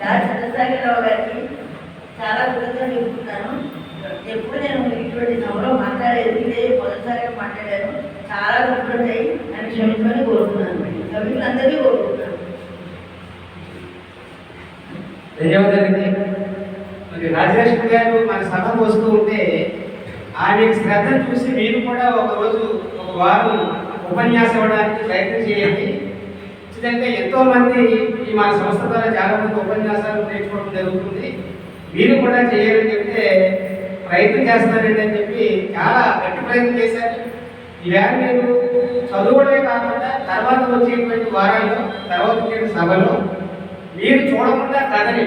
దాని చంద్రశేఖరరావు గారికి చాలా కృతజ్ఞతలు చెప్తున్నాను ఎప్పుడు నేను ఇటువంటి సభలో మాట్లాడేది ఇదే మొదటిసారిగా మాట్లాడాను చాలా గుర్తుంటాయి. నన్ను క్షమించమని కోరుతున్నాను. సభ్యులందరినీ కోరుకుంటున్నాను. ధన్యవాదాలండి. మరి రాజలక్ష్మి గారు మన సభకు వస్తూ ఉంటే ఆమె శ్రద్ధ చూసి మీరు కూడా ఒకరోజు ఒక వారం ఉపన్యాసం ఇవ్వడానికి ప్రయత్నం చేయండి. ఖచ్చితంగా ఎంతో మంది ఈ మన సంస్థ ద్వారా చాలా మంది ఉపన్యాసాలు నేర్చుకోవడం జరుగుతుంది. మీరు కూడా చేయాలని చెప్తే ప్రయత్నం చేస్తారండి అని చెప్పి చాలా గట్టి ప్రయత్నం చేశారు. ఈవేళ మీరు చదువుకోవడమే కాకుండా తర్వాత వచ్చేటువంటి వారాల్లో తర్వాత వచ్చే సభలో మీరు చూడకుండా కథని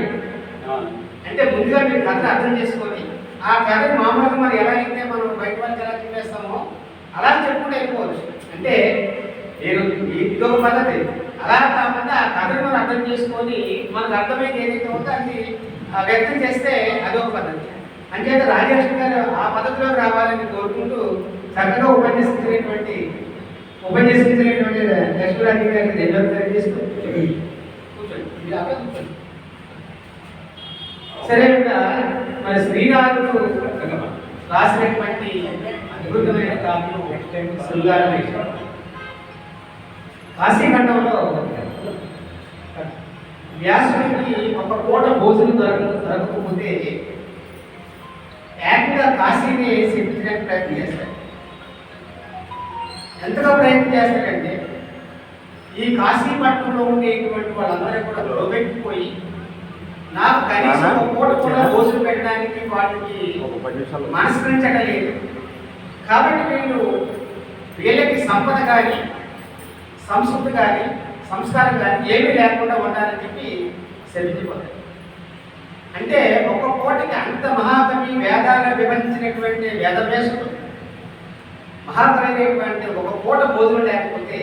అంటే ముందుగా మీరు కథను అర్థం చేసుకొని ఆ కథని మామూలుగా మరి ఎలా అయితే మనం బయట వాళ్ళకి ఎలా చెప్పేస్తామో అలా చెప్పుకుంటూ వెళ్ళిపోవచ్చు అంటే నేను ఇదొక పద్ధతి అలా కాకుండా ఆ కథను మనం అర్థం చేసుకొని మనకు అర్థమైంది ఏదైతే ఉందో అది వ్యక్తం చేస్తే అదొక పద్ధతి. అంచేత రాజేష్ గారు ఆ పద్ధతిలో రావాలని కోరుకుంటూ చక్కగా ఉపన్యసించినటువంటి ఉపన్యసించినటువంటి లక్ష్మీరాజు గారికి ధన్యవాదాలు తెలియజేస్తూ కూర్చోండి. కూర్చోండి. సరే మరి మన రాసినటువంటి అద్భుతమైన కావ్యం శృంగారమే కాశీఖండంలో వ్యాసుడికి ఒక పూట భోజనం దొరక దొరకకపోతే ఏకంగా కాశీని శిక్షించడానికి ప్రయత్నం చేస్తాడు. ఎంతగా ప్రయత్నం చేస్తాడంటే ఈ కాశీపట్నంలో ఉండేటువంటి వాళ్ళందరూ కూడా లోబెట్టిపోయి నాకు కనీసం ఒక పూట కూడా భోజనం పెట్టడానికి వాళ్ళకి మనస్కరించగలేదు. కాబట్టి వీళ్ళు వీళ్ళకి సంపద కానీ సంస్కృతి కానీ సంస్కారం కానీ ఏమీ లేకుండా ఉండాలని చెప్పి శపించిపోతారు అంటే ఒక్క కోటికి అంత మహాకవి వేదాలను విభజించినటువంటి వేదవ్యాసుడు మహాకవిమైనటువంటి ఒక పూట భోజనం లేకపోతే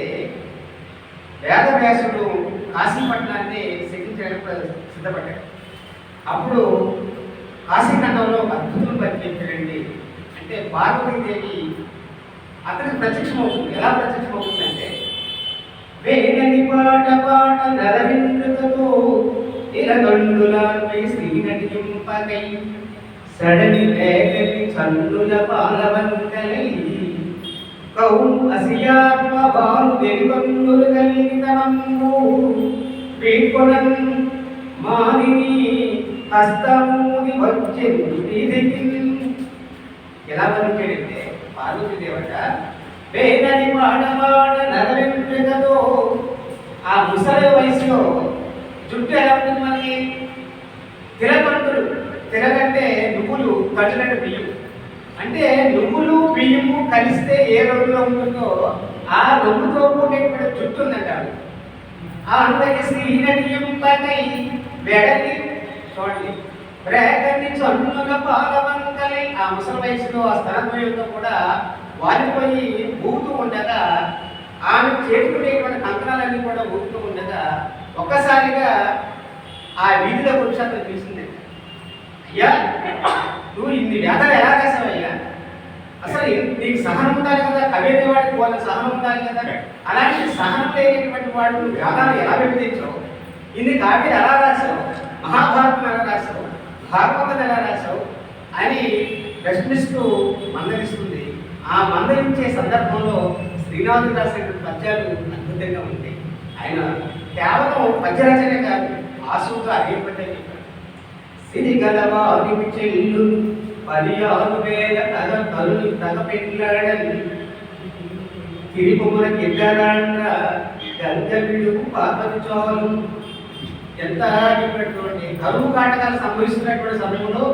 వేదవ్యాసుడు కాశీపట్నాన్ని శకించడానికి సిద్ధపడ్డాడు అప్పుడు కాశీఖండంలో అద్భుతం పరిచయించాడండి అంటే పార్వతీదేవి అతనికి ప్రత్యక్షమవుతుంది. ఎలా ప్రత్యక్షమవుతుందంటే వేగని పాట పాట నరవిందుతూ ఇరగండులాపై శ్రీనటింపకై సడని వేగని చల్లుల పాలవంకలై కౌం అసియాత్మ బాలు వెలుగందులు కలిగితనము వీకొనన్ మాదిని హస్తమూది వచ్చెందుకు ఎలా వర్ణించాడంటే పార్వతీదేవట వేదని వాడవాడ నరవెంట్రుకతో ఆ ముసలి వయసులో జుట్టు ఎలా ఉంటుంది మనకి తిరగంటులు తిరగంటే నువ్వులు కట్టినట్టు బియ్యం. అంటే నువ్వులు బియ్యము కలిస్తే ఏ రంగులో ఉంటుందో ఆ రంగుతో ఇక్కడ జుట్టు ఉందంటారు. ఆ అందరికి శ్రీనటింపకై వెడలి చూడండి. రేగని చన్నుల పాలవంకలై ఆ ముసలి వయసులో ఆ స్థలద్వయంతో కూడా వాలిపోయి ఊగుతూ ఉండగా ఆమె చేతుకునేటువంటి కంకణాలన్నీ కూడా ఊగుతూ ఉండగా ఒక్కసారిగా ఆ వీధిలో వచ్చి అతను అయ్యా నువ్వు ఇన్ని వేదలు ఎలా రాసావయ్యా అసలు నీకు సహనం ఉండాలి కదా? కవేది వాడికి వాళ్ళ సహనం ఉండాలి కదా? అలాంటి సహనం లేనటువంటి వాడు వేదాలు ఎలా విభజించావు ఇన్ని కావ్యాలు ఎలా రాసావు? మహాభారతం ఎలా రాసావు? భాగవతం ఎలా రాసావు? అని ప్రశ్నిస్తూ మందలిస్తుంది. ఆ మందలించే సందర్భంలో శ్రీనాథుడు పద్యాలు అద్భుతంగా ఉంటాయి. ఆయన కేవలం పద్యరచనే కాదు ఆసుగా అనేక పద్యాలు చెప్పాడు సిరిగలవారి చెల్లు పదియారు వేల తగ తల్లి తగ పెళ్ళాడని తిరిపుమునకి ఎగ్గరాండ్ర గంగ విడుపు పాపది చాలు. ఎంత చెప్పినటువంటి కరువు కాటకాలు సంభవిస్తున్నటువంటి సమయంలో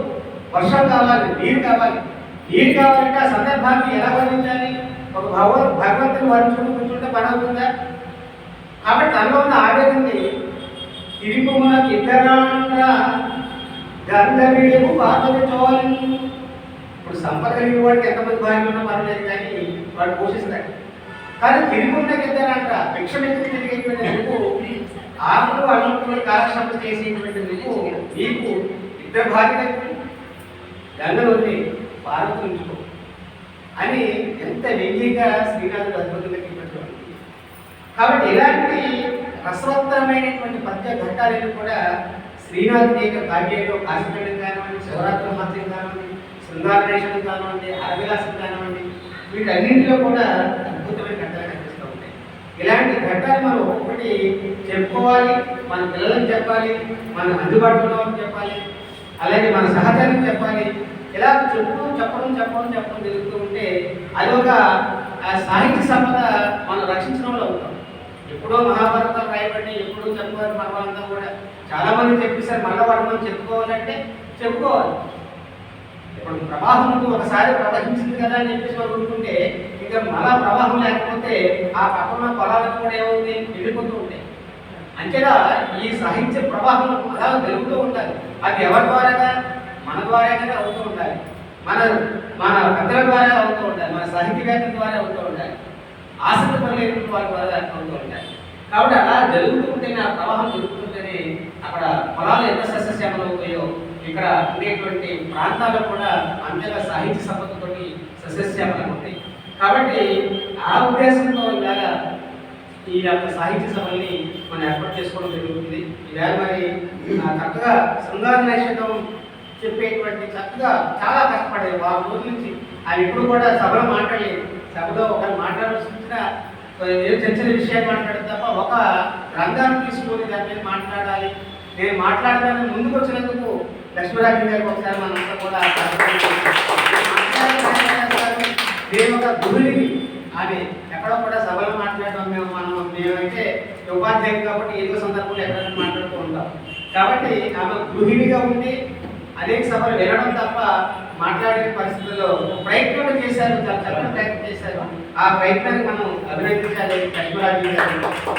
వర్షం కావాలి నీరు కావాలి. నీరు కావాలంటే ఆ సందర్భాన్ని ఎలా వర్ణించాలి? ఒక భగవ భగవంతుని వర్ణించుకుంటూ కూర్చుంటే పని అవుతుందా? కాబట్టి తనలో ఉన్న ఆవేదనని తిరిపుమునకి ఎగ్గరాండ్ర గంధవిడము పాపది చోళం ఇప్పుడు సంపద కలిగిన వాడికి ఎంతమంది భార్య ఉన్నా పర్లేదు కానీ వాడు పోషిస్తాడు. కానీ తిరిగి తిరుగున్న కిందనంట భిక్ష మెచ్చి తిరిగేటువంటి నువ్వు ఆకులు అడుగుతున్న కాలక్షేపం చేసేటువంటి నువ్వు నీకు ఇద్దరు భార్య గంగలు ఉంది పారుతుంచుకో ఉంచుకో అని ఎంత వ్యంగ్యంగా శ్రీనాథుడు అద్భుతంగా చెప్పినటువంటి కాబట్టి ఇలాంటి రసవత్తరమైనటువంటి పద్య ఘట్టాలను కూడా శ్రీనాథ్ యొక్క భాగ్యంలో కాశీఖండం కానివ్వండి శివరాత్రి మాత్రం కానివ్వండి శృంగారనేశం కానివ్వండి అరవిలాసం కానివ్వండి వీటన్నింటిలో కూడా అద్భుతమైన ఘట్టాలు కనిపిస్తూ ఉంటాయి. ఇలాంటి ఘట్టాలు మనం ఒక్కొక్కటి చెప్పుకోవాలి మన పిల్లలకు చెప్పాలి మన అందుబాటులో ఉన్న చెప్పాలి అలాగే మన సహచరులకు చెప్పాలి ఇలా చెప్పుతూ చెప్పడం చెప్పడం చెప్పడం జరుగుతూ ఉంటే అదొక ఒక సాహిత్య సంపద మనం రక్షించడం వల్ల అవుతాం ఎప్పుడో మహాభారతం రాయబడి ఎప్పుడో చెప్పుకోవాలి మహాభారతం కూడా చాలా మంది చెప్పేసారు మళ్ళీ వాడు మనం చెప్పుకోవాలంటే చెప్పుకోవాలి. ఇప్పుడు ప్రవాహం ఒకసారి ప్రవహించింది కదా అని చెప్పేసి వాళ్ళు అనుకుంటే ఇంకా మళ్ళా ప్రవాహం లేకపోతే ఆ పక్కన పొలాలకు కూడా ఏమవుతుంది? వెళ్ళిపోతూ ఉంటాయి. అంతేగా ఈ సాహిత్య ప్రవాహం అలా జరుగుతూ ఉండాలి. అది ఎవరి ద్వారా మన ద్వారానే అవుతూ ఉండాలి. మన మన పెద్దల ద్వారా అవుతూ ఉండాలి. మన సాహిత్యవేత్తల ద్వారా అవుతూ ఉండాలి. ఆసక్తి పడలేని వారి ద్వారా అవుతూ ఉండాలి. కాబట్టి అలా జరుగుతూ ఉంటేనే ఆ ప్రవాహం జరుగుతుంటేనే అక్కడ పొలాలు ఎంత సస్యశ్యామలు అవుతాయో ఇక్కడ ఉండేటువంటి ప్రాంతాలు కూడా అంతగా సాహిత్య సంపదతో సస్యశ్యామలు ఉంటాయి కాబట్టి ఆ ఉద్దేశంతో ఇలాగా ఈ యొక్క సాహిత్య సభల్ని మనం ఏర్పాటు చేసుకోవడం జరుగుతుంది. ఈవేళ మరి చక్కగా శృంగార నైషధం చెప్పేటువంటి చక్కగా చాలా కష్టపడేది వారం రోజుల నుంచి. ఆయన ఎప్పుడు కూడా సభలో మాట్లాడలేదు. సభలో ఒకరు మాట్లాడాల్సిన వచ్చినా ఏదో చిన్న చిన్న మాట్లాడదు తప్ప ఒక రంగాన్ని తీసుకొని దాని మీద మాట్లాడాలి. నేను మాట్లాడడానికి ముందుకు వచ్చినందుకు లక్ష్మీరాజు గారికి ఒకసారి మనంతా కూడా నేను ఒక గృహిణిని ఆమె ఎక్కడో కూడా సభలో మాట్లాడడం మేము మనం మేమైతే ఉపాధ్యాయులు కాబట్టి ఏదో సందర్భంలో ఎక్కడైనా మాట్లాడుతూ ఉంటాం. కాబట్టి ఆమె గృహిణిగా ఉండి అనేక సభలు వినడం తప్ప మాట్లాడే పరిస్థితుల్లో ప్రయత్నం చేశారు చాలా చక్కని ప్రయత్నం చేశారు. ఆ ప్రయత్నాన్ని మనం అభినందించాలి లక్ష్మీరాజు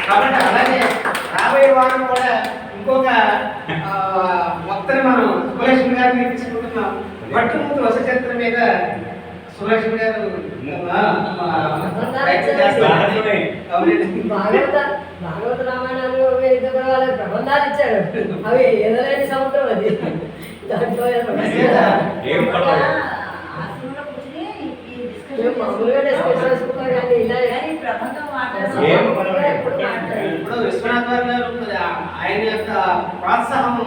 కాబట్టి అలాగే రాబోయే వారం కూడా ఇంకొక ఆ, వక్తని మనం సులక్ష్మి గారిని తీసుకుంటున్నాం ముందు వస చరిత్ర మీద సులక్ష్మి గారు భాగవత భాగవత రామాయణాలు వాళ్ళకి ప్రబంధాలు ఇచ్చారు అవి ఎదలేని సముద్రం అది. కానీ ఇప్పుడు విశ్వనాథ్ గారు ఆయన యొక్క ప్రోత్సాహం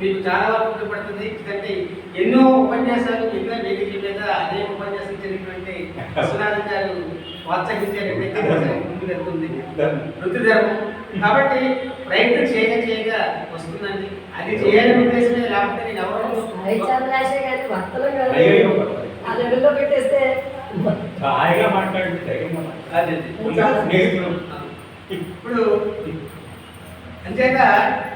మీకు చాలా వరకు ఉపయోగపడుతుంది ఎందుకంటే ఎన్నో ఉపన్యాసాలు ఎన్నో వేదికల మీద అనేక ఉపన్యాసం జరిగినటువంటి విశ్వనాథ్ గారు ప్రోత్సహించేటటువంటి ముందు వెళ్తుంది వృత్తి ధర్మం. కాబట్టి ప్రయత్నం చేయగా చేయగా వస్తుందండి. అది చేయాలని ఉద్దేశమే లేకపోతే నేను ఎవరు సాహిత్యాలు రాసే కానీ భక్తులు కాదు. ఆ లెవెల్లో పెట్టేస్తే హాయిగా. అదే స్నేహితులు. ఇప్పుడు అంచేత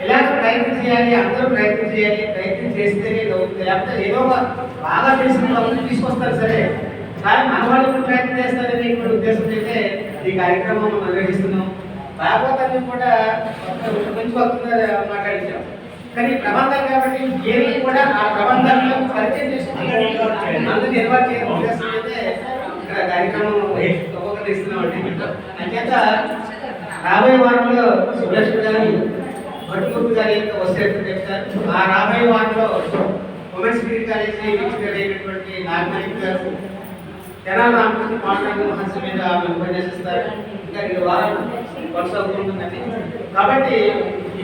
ఇలాగ ప్రయత్నం చేయాలి అందరూ ప్రయత్నం చేయాలి ప్రయత్నం చేస్తేనే లేకపోతే ఏదో ఒక బాగా తెలిసిన వాళ్ళు తీసుకొస్తారు సరే. కానీ మన వాళ్ళు కూడా ప్రయత్నం చేస్తారనే ఇప్పుడు ఉద్దేశం అయితే ఈ కార్యక్రమం మనం నిర్వహిస్తున్నాం. భాగవతాన్ని కూడా మంచి వక్తగా మాట్లాడించాం. కానీ ప్రబంధాలు కాబట్టి ఏమి కూడా ఆ ప్రబంధాలను పరిచయం చేసుకుంటే అందరూ నిర్వాహ చేయడం ఉద్దేశం అయితే ఇక్కడ కార్యక్రమం ఒక్కొక్కరు ఇస్తున్నామండి. అంచేత రాబోయే వారంలో సులక్ష్మి గారు భట్టుకుర్తి గారి యొక్క వస్త్రం చెప్తారు. ఆ రాబోయే వారంలో ఉమెన్స్ డిగ్రీ కాలేజీ అయినటువంటి నాగమణి గారు తెనాల రామకృష్ణ పాండురంగ మహర్షి మీద ఆమె ఉపన్యసిస్తారు ఇంకా రెండు వారాలు కొనసాగుతుంటుందండి కాబట్టి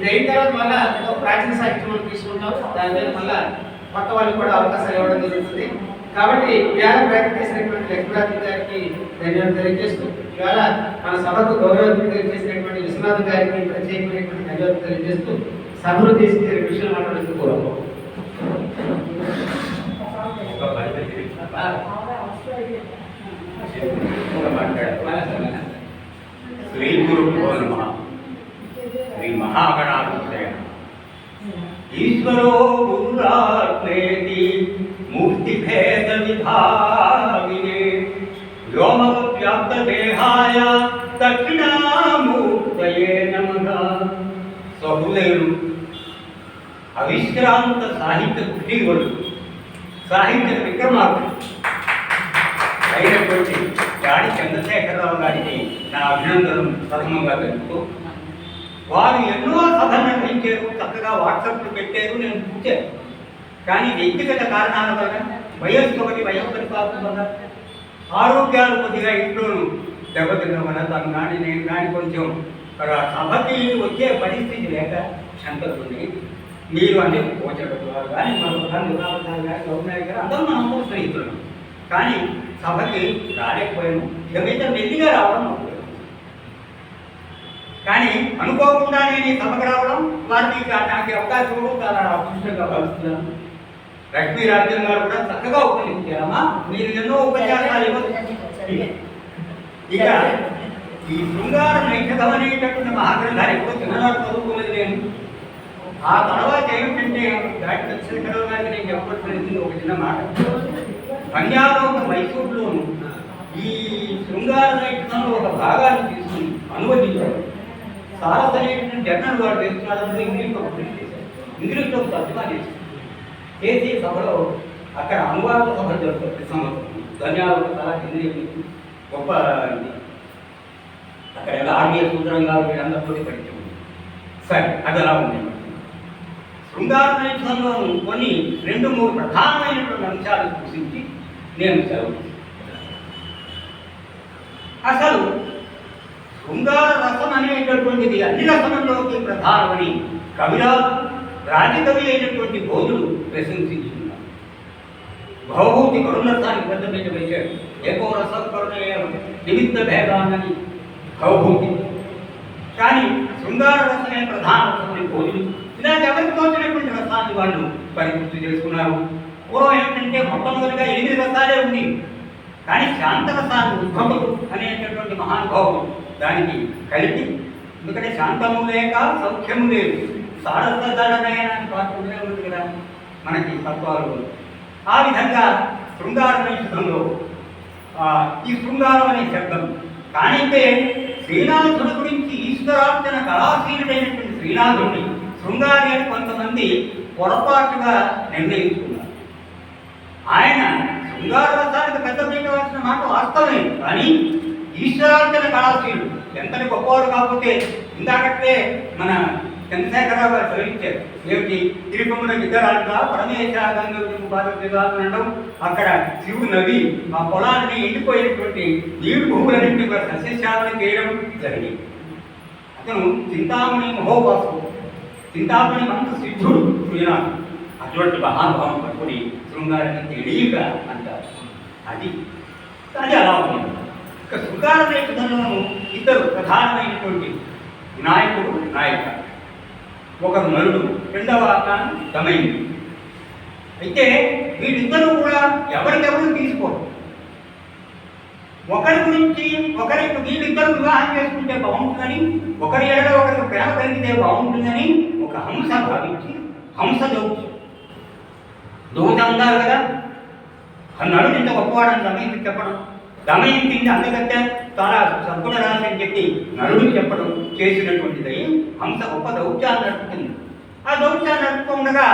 ఇది అయిన తర్వాత మళ్ళా ఏదో ప్రాచీన సాహిత్యం తీసుకుంటాం. దాని మీద మళ్ళా కొత్త వాళ్ళకి కూడా అవకాశాలు ఇవ్వడం జరుగుతుంది. కాబట్టి ఇవాళ ప్రయత్నం చేసినటువంటి లక్ష్మీరాజు గారికి ధన్యవాదాలు తెలియజేస్తూ ఇవాళ మన సభకు గౌరవం చేసినటువంటి విశ్వనాథ్ గారికి ప్రత్యేకమైనటువంటి ధన్యవాదాలు తెలియజేస్తూ సభను తీసుకెళ్ళే విషయం మాట్లాడుతూ కోరుకో. శ్రీ నమః. శ్రీ మహాగణాధిపతయ ఈశ్వరో గురురాత్మేతి మూర్తిభేద విభాగినే వ్యోమవ్యాప్త దేహాయ దక్షిణామూర్తయే నమ. సహృదయులు అవిశ్రాంత సాహిత్య కుటీరులు సాహిత్య విక్రమార్కులు అయినటువంటి గాడి చంద్రశేఖరరావు గారికి నా అభినందనం ప్రథమంగా తెలుపుతూ వారు ఎన్నో సభలు పెంచారు చక్కగా వాట్సాప్లు పెట్టారు నేను చూశాను. కానీ వ్యక్తిగత కారణాల వల్ల వయస్సు ఒకటి వయస్సు పాపం వల్ల ఆరోగ్యాలు కొద్దిగా ఇంట్లోనూ దెబ్బతిన్న వల్ల తను కానీ నేను కానీ కొంచెం సభకి వచ్చే పరిస్థితి లేక శంకరుని మీరు అంటే పోచేటప్పుడు కానీ మన కానీ దుర్గావతారు కానీ గౌరవ గారు అందరూ మనం స్నేహితులు. కానీ సభకి రాలేకపోయాను. ఏమైతే మెల్లిగా రావడం కానీ అనుకోకుండా నేను సభకు రావడం వారికి కా- నాకు అవకాశం ఇవ్వడం చాలా అదృష్టంగా భావిస్తున్నాను. లక్ష్మీ రాజ్యం గారు కూడా చక్కగా ఉపయోగించారమ్మా మీరు ఎన్నో ఉపన్యాసాలు ఇక ఈ శృంగార నైషధం అనేటటువంటి మహాగ్రంథాలు ఎప్పుడో చిన్ననాడు చదువుకోలేదు నేను. ఆ తర్వాత ఏమిటంటే డాక్టర్ చంద్రశేఖరరావు గారికి నేను చెప్పవలసింది ఒక చిన్న మాట. కన్యాలోక మైసూరులోను ఈ శృంగార నైషధంలో ఒక భాగాన్ని తీసుకుని అనువదించారు సారస్ అనేటువంటి జర్నల్ వాడు వేస్తున్నాడు ఇంగ్లీష్లో ప్రింట్ చేశారు ఇంగ్లీష్లో ఒక తర్జుమా చేశారు చేసి సభలో అక్కడ అనువాద సభ జరుగుతుంది ప్రతి సంవత్సరం. ధన్యాలకు చాలా కింది గొప్ప అక్కడ ఎలా ఆర్మీ సూత్రం సూత్రంగా వీళ్ళందరితో పరిచయం సరే అది అలా ఉంది? శృంగారంలో కొన్ని రెండు మూడు ప్రధానమైనటువంటి అంశాలు సూచించి నేను సెలవు అసలు శృంగార రసం అనేటటువంటిది అన్ని రసముల్లోకి ప్రధానమని కవిరాజు రాజకవి అయినటువంటి బోధుడు ప్రశంసించున్నారు భవభూతి కరుణరసానికి పెద్ద మీద వేశాడు. ఏకో రసం కరుణ నిమిత్త భేదాన్నని భవభూతి కానీ శృంగార రసమే ప్రధాన రసమని బోధుడు ఇలా ఎవరికి తోచినటువంటి రసాన్ని వాళ్ళు పరిపూర్తి చేసుకున్నారు? పూర్వం ఏంటంటే మొట్టమొదటిగా ఎనిమిది రసాలే ఉంది కానీ శాంతరసాన్ని ఉద్భవం అనేటటువంటి మహానుభావం దానికి కలిపి ఎందుకంటే శాంతము లేక సౌఖ్యము లేదు. సారస్వతనయనాన్ని పాత్రలే ఉంది కదా మనకి తత్వాలు. ఆ విధంగా శృంగార నైషధంలో ఈ శృంగారం అనే శబ్దం. కానిపే శ్రీనాథుడి గురించి ఈశ్వరార్చన కళాశీలుడైనటువంటి శ్రీనాథుడిని శృంగారి అని కొంతమంది పొరపాటుగా నిర్ణయించుకున్నారు. ఆయన శృంగార రసానికి పెద్ద పీకవలసిన మాట వాస్తవమే కానీ ఈశ్వరార్చన కళాశీలు ఎంతటి గొప్పవారు కాకపోతే ఇందాకట్లే మన చంద్రశేఖరరావు గారు చదివించారు. ఏమిటి? తిరుపమున విగ్రహాలుగా పరమేశ అనడం అక్కడ శివు నవి ఆ పొలాన్ని ఎండిపోయినటువంటి నీరు భూములన్నింటినీ కూడా సస్యశాలను చేయడం జరిగింది. అతను చింతామణి మహోపాసు చింతామణి మనకు సిద్ధుడు శ్రీనాథ్ అటువంటి మహానుభావం పట్టుకుని శృంగారానికి తెలియక అంటారు. అది. అది అలా ఉంటుంది ఇక శృంగార నేపథ్యంలోనూ ఇద్దరు ప్రధానమైనటువంటి నాయకుడు నాయక ఒక నరుడు రెండవ అతను దమయంతి. అయితే వీళ్ళిద్దరూ కూడా ఎవరికెవరు తీసుకోరు. ఒకరి గురించి ఒకరి వీళ్ళిద్దరు వివాహం చేసుకుంటే బాగుంటుందని ఒకరి ఎడల ఒకరికి ప్రేమ కలిగితే బాగుంటుందని ఒక హంస భావించి హంస దౌత్యం దూత అన్నారు కదా? అన్నాడు ఇంత గొప్పవాడని దమయంతి చెప్పడం దమయంతి అందగత్తే చాలా సద్గుణ రాశి అని చెప్పి నలుడికి చెప్పడం చేసినటువంటిది హంస గొప్ప దౌత్యాన్ని నడుపుతుంది. ఆ దౌత్యాన్ని నడుపుతుండగా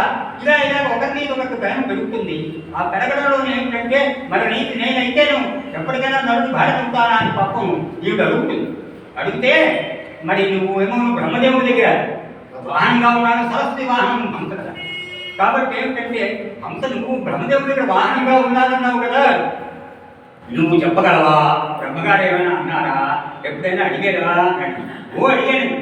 ఇలా ఇలా ఒకరిని ఒకరికి ప్రేమ పెరుగుతుంది. ఆ పెరగడంలో ఏంటంటే మరి నీకు నేనైతేను ఎప్పటికైనా నరుడు భార్య ఉంటానా అని పాపం ఈవిడ అడుగుతుంది. అడిగితే మరి నువ్వు ఏమో బ్రహ్మదేవుడి దగ్గర వాహనంగా ఉన్నాను సరస్వతి వాహనం హంస కదా. కాబట్టి ఏమిటంటే హంస నువ్వు బ్రహ్మదేవుడి దగ్గర వాహనంగా ఉన్నానన్నావు కదా. నువ్వు చెప్పగలవా? బ్రహ్మగారు ఏమైనా అన్నారా? ఎప్పుడైనా అడిగారా? అని ఓ అడిగాను.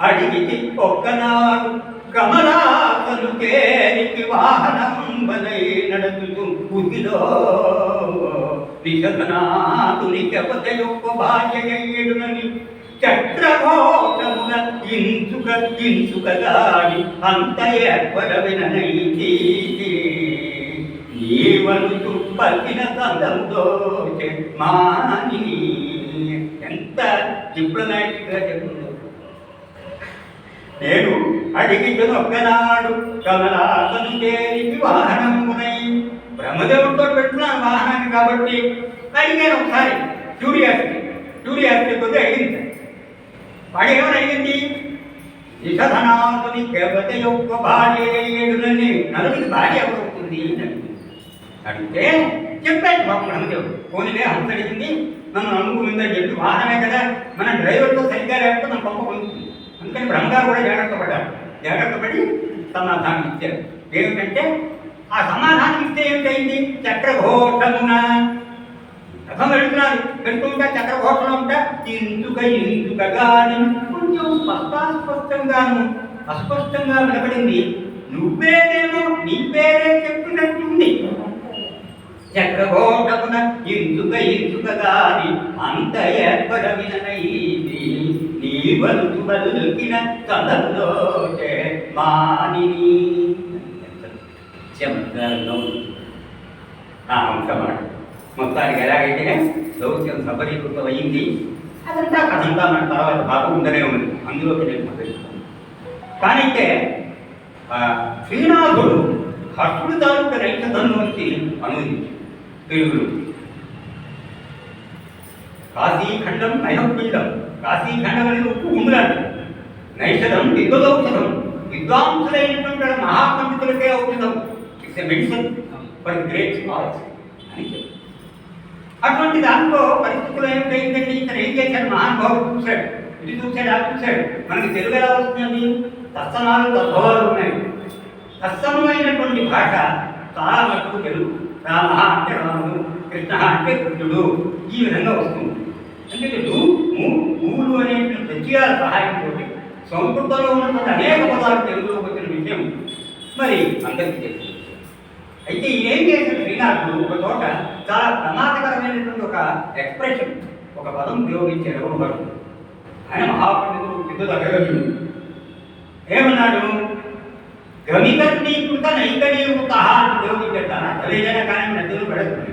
అడిగి ఒక్కనాడు కమలాసలు కేరికి వాహనం బలై నడుచుతూ బుద్ధిలో నిషధనాథుని యొక్క భార్యయ్యుడని చక్రఘోషమున ఇంచుక ఇంచుకగాని అంత ఏర్పడ జీవంతు పలికిన సందంతో మాని ఎంత డిప్లొమాటిక్గా చెప్తుందో. నేను అడిగిన ఒక్కనాడు కమలాసను చేరికి వాహనమునై బ్రహ్మదేవుడితో పెట్టిన వాహనాన్ని కాబట్టి అడిగాను ఒకసారి క్యూరియాసిటీ. క్యూరియాసిటీ కొద్ది అడిగింది. వాడు ఏమని అడిగింది నిషధనాథుని కేవత యొక్క భార్య ఏడునని. నలుగురి భార్య అవుతుంది అని అడిగింది. అడిగితే చెప్పాడు పాపం బ్రహ్మదేవుడు పోనీలే హంస అడిగింది. నన్ను నమ్ముకుందని చెప్పి వాహనమే కదా. మన డ్రైవర్తో సరిగ్గా లేకపోతే మన పంప పొందుతుంది అందుకని బ్రహ్మగారు కూడా జాగ్రత్త పడ్డారు. జాగ్రత్త పడి సమాధానం ఇచ్చారు. ఏమిటంటే ఆ సమాధానం ఇస్తే ఏమిటైంది చక్రఘోషమున. రథం వెళుతున్నారు. వెళ్తుంటే చక్రఘోషంలో ఉంటా ఇందుక ఇందుకగాని కొంచెం స్పష్టాస్పష్టంగాను అస్పష్టంగా వినపడింది. నువ్వేదేమో నీ పేరే చెప్పినట్టుంది చక్రకోటమున ఇందుక ఇందుక గాని అంత ఏర్పడ విననైది నీ బలుకిన కథల్లో చమత్కారంగా ఉంది. ఆ అంశమాట. మొత్తానికి ఎలాగైతే దౌత్యం సఫలీకృతమైంది. అదంతా కథంతా మన తర్వాత భాగం ఉండనే ఉంది అందులోకి నేను. కానీ అయితే శ్రీనాథుడు హర్షుడు తాలూకు రైతధను వచ్చి అనువదించి తెలుగులు. కాశీఖండం నయపిండం కాశీఖండం అనేది ఉప్పు ఉండాలి. నైషధం విద్వదౌషధం విద్వాంసులైనటువంటి మహాపండితులకే ఔషధం. It's a medicine for great scholars అని చెప్పారు. అటువంటి దాంట్లో పరిస్థితులు ఏమిటైందండి? ఇక్కడ ఏం చేశాడు? మహానుభావుడు చూశాడు. ఇది చూశాడు? అది చూశాడు. మనకి తెలుగు ఎలా వస్తుందండి తత్సమాలు తద్భవాలు ఉన్నాయి. తత్సమైనటువంటి భాష చాలా మటుకు తెలుగు. రామ అంటే రాముడు కృష్ణ అంటే కృష్ణుడు ఈ విధంగా వస్తుంది. అంటే డు ము అనేటువంటి ప్రత్యేక సహాయంతో సంస్కృతంలో ఉన్నటువంటి అనేక పదాలు తెలుగులోకి వచ్చిన విషయం మరి అందరికీ తెలుసు. అయితే ఏం చేసిన శ్రీనాథుడు? ఒక చోట చాలా ప్రమాదకరమైనటువంటి ఒక ఎక్స్ప్రెషన్ ఒక పదం ఉపయోగించారు ఎవరు? ఆయన మహాపండితుడు పెద్ద దగ్గర ఏమన్నాడు? గమికర్ణీకృత నైకనీకృత అని ఉపయోగించట అదేదైనా కానీ నదులు పెడుతుంది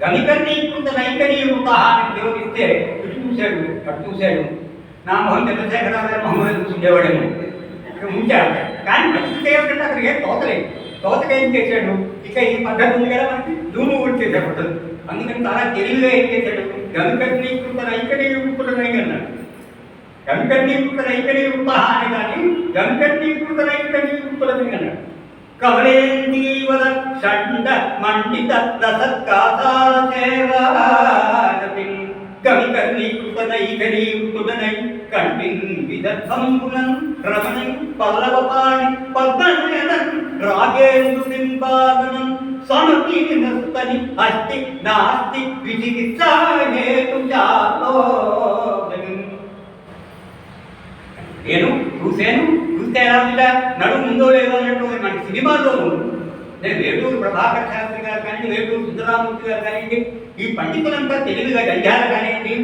గమికర్ణీకృత నైకనీకృత అని ఉపయోగిస్తే ఇటు చూశాడు అటు చూశాడు నా మొహం చంద్రశేఖరరావు గారు మొహమ్మద్ చూసేవాడేమో ఇక్కడ ఉంచాడు కానీ పరిస్థితి ఏమిటంటే అక్కడ ఏం తోతలేదు తోతక ఏం చేశాడు ఇక ఈ పద్ధతి ఉంది కదా మనకి దూము కూడా చేసేపడుతుంది అందుకని చాలా తెలివిగా ఏం చేశాడు గమికర్ణీకృత నైకనీకృత నైకన్నాడు గమికర్ణీకృత నైకనీకృత అనే కానీ గంకర్ణీకృత అన్నాడు. కవలేందీవద షండ మండిత రసత్కాసార సేవారతిం గమికర్ణీకృత కంటిన్ విదర్భంబులన్ రమణై పల్లవపాణి పద్మనయనన్ రాగేందు బింబాగనం అస్తి నాస్తి విచికిత్సా చాలో నేను చూశాను చూస్తే ఎలా ఉందా నడుము ఉందో లేదో అనేటువంటి మన సినిమాలోను నేను వేటూరు ప్రభాకర్ శాస్త్రి గారు కానివ్వండి వేటూరు సుందరామూర్తి గారు కానివ్వండి ఈ పండితులంతా తెలివిగా గడ్డారు కానివ్వండి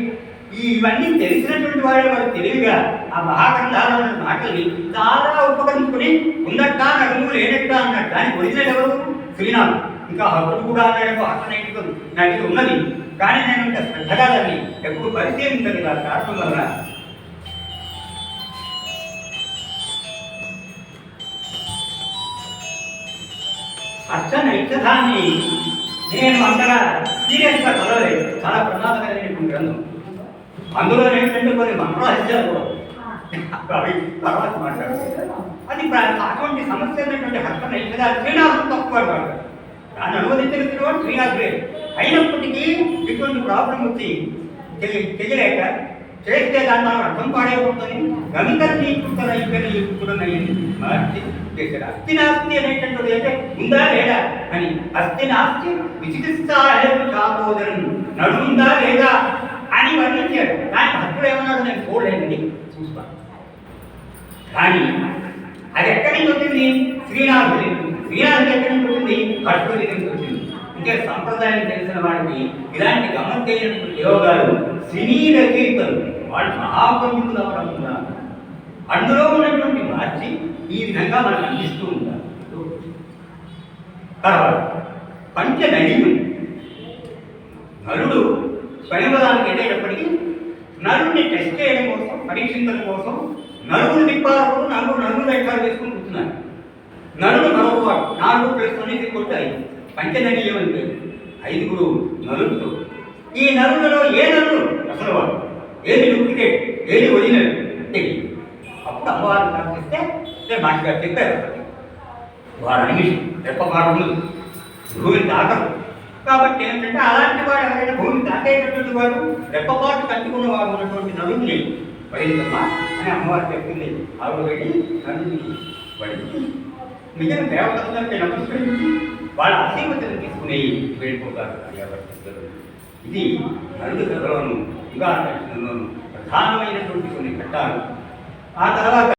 ఇవన్నీ తెలిసినటువంటి వాళ్ళు వాళ్ళు తెలివిగా ఆ మహాగ్రంథాలు మాటల్ని చాలా ఉపకరించుకుని ఉన్నట్ట నడుము లేనట్ట అన్నట్టు దానికి ఒరిజినల్ ఎవరు? శ్రీనాథ్. ఇంకా హక్కుడు కూడా అన్నాడు హక్కు నాకు ఉన్నది. కానీ నేను శ్రద్ధగా దాన్ని ఎప్పుడు పరిచయించలేదు ఆ కారణం వల్ల అర్చన ఇచ్చదాన్ని నేను అంతగా సీరియస్గా చదవలేదు. చాలా ప్రమాదకరమైనటువంటి గ్రంథం. అందులో ఏంటంటే కొన్ని మంత్రహత్యాలు కూడా అవి తర్వాత మాట్లాడతారు అది అటువంటి సమస్య అయినటువంటి హర్షణ ఇచ్చదా శ్రీనాథం తక్కువ దాన్ని అనువదించిన వాడు శ్రీనాథుడే అయినప్పటికీ ఇటువంటి ప్రాబ్లం వచ్చి చెయ్యలేక చేస్తే దాని అర్థం పాడైపోతుంది. గమికర్ణీకృత నైకనీకృతుడనయ్యింది మార్చి చేశాడు అస్థి నాస్తి అనేటటువంటి అంటే ఉందా లేదా అని అస్థి నాస్తి విచికిత్సాహేతు చాపోదరన్ నడుముందా లేదా అని వర్ణించాడు. కానీ భక్తుడు ఏమన్నాడు? నేను చూడలేదండి. చూస్తా. కానీ అది ఎక్కడి నుంచి వచ్చింది? శ్రీనాథుడి శ్రీనాథుడి ఎక్కడి నుంచి వచ్చింది? భక్తుడి నుంచి వచ్చింది. అంటే సంప్రదాయం తెలిసిన వాడికి ఇలాంటి గమ్మత్తైనటువంటి యోగాలు సినీ రచయితలు. వాళ్ళు మహాపండితులు అవడం కూడా అందులో ఉన్నటువంటి మార్చి ఈ విధంగా మనకు అందిస్తూ ఉంటారు తర్వాత పంచ నడిము నరుడు స్వయంవరానికి వెళ్ళేటప్పటికీ నలుడిని టెస్ట్ చేయడం కోసం పరీక్షించడం కోసం నలుగురు తిప్పారు నలుగురు నలుగురు ఎక్కడ చేసుకుని కూర్చున్నారు. నరుడు మరొకవాడు నాలుగు ప్లస్ అనేది కొట్టి ఐదు పంచనడి ఏమంటే ఐదుగురు నలుగురు ఈ నరులలో ఏ నరుడు అసలు వాడు ఏది డూప్లికేట్ ఏది ఒరిజినల్ తెలియదు. అప్పుడు అమ్మవారిని ప్రార్థిస్తే నేను మాటి గారు చెప్పారు వారు అనిమిషం రెప్పపాటు భూమిని దాటరు కాబట్టి ఏంటంటే అలాంటి వాడు ఎవరైనా భూమిని దాటేటటువంటి వారు రెప్పపాటు కట్టుకున్న వారు ఉన్నటువంటి నలుగురిని పడిందమ్మా అని అమ్మవారు చెప్పింది. ఆవిడ వెళ్ళి నలుగురిని పడింది మిగిలిన దేవతలందరికీ నమస్కరించి వాళ్ళ ఆశీర్వచనం తీసుకుని వెళ్ళిపోతారు కాబట్టి ఇది నలుడు కథలోను యుగాలోను ప్రధానమైనటువంటి కొన్ని ఘట్టాలు. ఆ తర్వాత